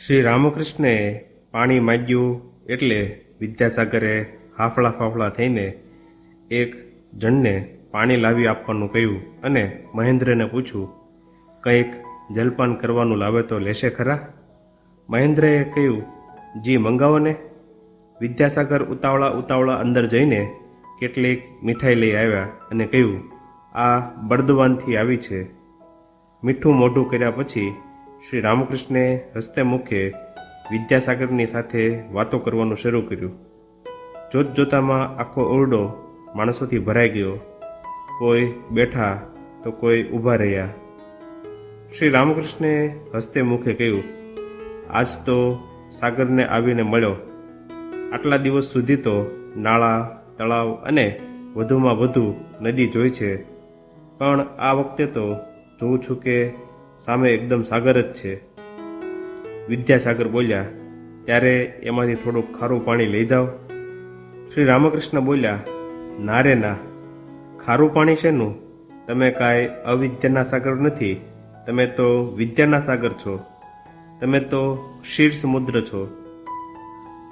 શ્રી રામકૃષ્ણે પાણી માંગ્યું એટલે વિદ્યાસાગરે હાફળા ફાફળા થઈને એક જણને પાણી લાવી આપવાનું કહ્યું અને મહેન્દ્રને પૂછ્યું, કંઈક જલપાન કરવાનું લાવે તો લેશે ખરા? મહેન્દ્રએ કહ્યું, જી, મંગાવો ને. વિદ્યાસાગર ઉતાવળા ઉતાવળા અંદર જઈને કેટલીક મીઠાઈ લઈ આવ્યા અને કહ્યું, આ બળદવાનથી આવી છે. મીઠું મોઢું કર્યા પછી શ્રી રામકૃષ્ણે હસ્તે મુખે વિદ્યાસાગરની સાથે વાતો કરવાનું શરૂ કર્યું. જોત જોતામાં આખો ઓરડો માણસોથી ભરાઈ ગયો. કોઈ બેઠા તો કોઈ ઊભા રહ્યા. શ્રી રામકૃષ્ણે હસ્તે મુખે કહ્યું, આજ તો સાગરને આવીને મળ્યો. આટલા દિવસ સુધી તો નાળા, તળાવ અને વધુમાં વધુ નદી જોઈ છે. પણ આ વખતે તો જોઉં છું કે સામે એકદમ સાગર જ છે. વિદ્યાસાગર બોલ્યા, ત્યારે એમાંથી થોડુંક ખારું પાણી લઈ જાઓ. શ્રી રામકૃષ્ણ બોલ્યા, ના રે ના, ખારું પાણી શેનું? તમે કાંઈ અવિદ્યાના સાગર નથી, તમે તો વિદ્યાના સાગર છો, તમે તો ક્ષીર સમુદ્ર છો.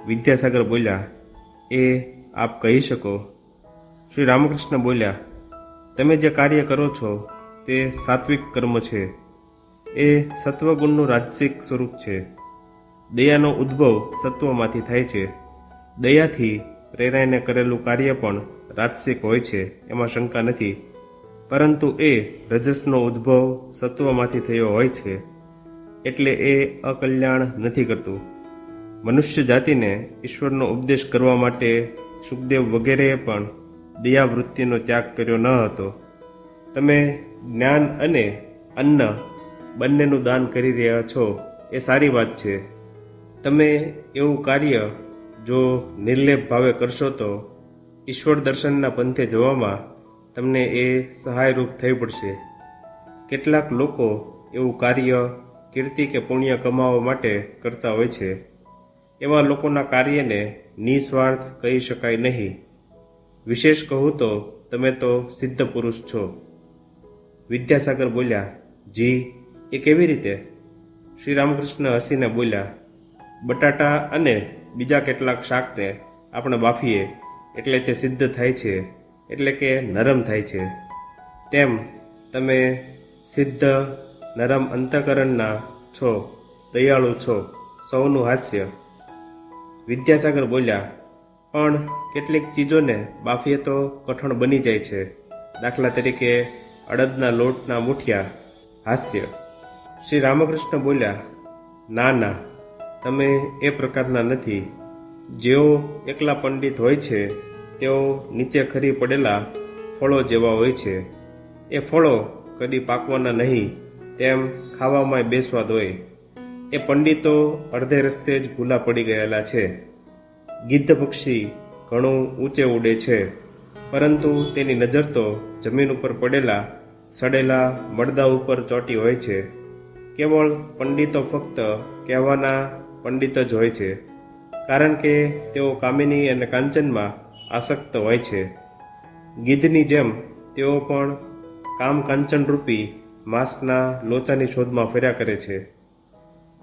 વિદ્યાસાગર બોલ્યા, એ આપ કહી શકો. શ્રી રામકૃષ્ણ બોલ્યા, તમે જે કાર્ય કરો છો તે સાત્વિક કર્મ છે. એ સત્વગુણનું રાજસિક સ્વરૂપ છે. દયાનો ઉદ્ભવ સત્વમાંથી થાય છે. દયાથી પ્રેરાઈને કરેલું કાર્ય પણ રાજસિક હોય છે, એમાં શંકા નથી. પરંતુ એ રજસનો ઉદ્ભવ સત્વમાંથી થયો હોય છે. એટલે એ અકલ્યાણ નથી કરતું. મનુષ્ય જાતિને ઈશ્વરનો ઉપદેશ કરવા માટે સુખદેવ વગેરેએ પણ દયાવૃત્તિનો ત્યાગ કર્યો ન હતો. તમે જ્ઞાન અને અન્ન બંનેનું દાન કરી રહ્યા છો, એ સારી વાત છે. તમે એવું કાર્ય જો નિર્લેપ ભાવે કરશો તો ઈશ્વર દર્શનના પંથે જવામાં તમને એ સહાયરૂપ થઈ પડશે. કેટલાક લોકો એવું કાર્ય, કીર્તિ કે પુણ્ય કમાવા માટે કરતા હોય છે. એવા લોકોના કાર્યને નિસ્વાર્થ કહી શકાય નહીં. વિશેષ કહું તો, તમે તો સિદ્ધ પુરુષ છો. વિદ્યાસાગર બોલ્યા, જી એ કેવી રીતે? શ્રી રામકૃષ્ણ હસીને બોલ્યા, બટાટા અને બીજા કેટલાક શાકને આપણે બાફીએ એટલે તે સિદ્ધ થાય છે, એટલે કે નરમ થાય છે. તેમ તમે સિદ્ધ નરમ અંતકરણના છો, દયાળુ છો, સૌનું હાસ્ય. વિદ્યાસાગર બોલ્યા, પણ કેટલીક ચીજોને બાફીએ તો કઠણ બની જાય છે. દાખલા તરીકે અડદના લોટના મુઠિયા, હાસ્ય. શ્રી રામકૃષ્ણ બોલ્યા, ના ના, તમે એ પ્રકારના નથી. જેઓ એકલા પંડિત હોય છે, તેઓ નીચે ખરી પડેલા ફળો જેવા હોય છે. એ ફળો કદી પાકવાના નહીં, તેમ ખાવામાં બેસ્વાદ હોય એ પંડિતો અડધે રસ્તે જ ભૂલા પડી ગયેલા છે. ગિદ્ધ પક્ષી ઘણું ઊંચે ઉડે છે, પરંતુ તેની નજર તો જમીન ઉપર પડેલા, સડેલા મડદા ઉપર ચોટી હોય છે. કેવળ પંડિતો ફક્ત કહેવાના પંડિત જ હોય છે, કારણ કે તેઓ કામિની અને કાંચનમાં આસક્ત હોય છે. ગીધની જેમ, તેઓ પણ કામ કાંચનરૂપી માંસના લોચાની શોધમાં ફર્યા કરે છે.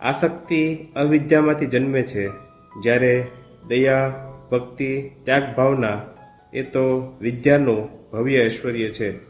આસક્તિ અવિદ્યામાંથી જન્મે છે, જ્યારે દયા, ભક્તિ, ત્યાગ, ભાવના એ તો વિદ્યાનું ભવ્ય ઐશ્વર્ય છે.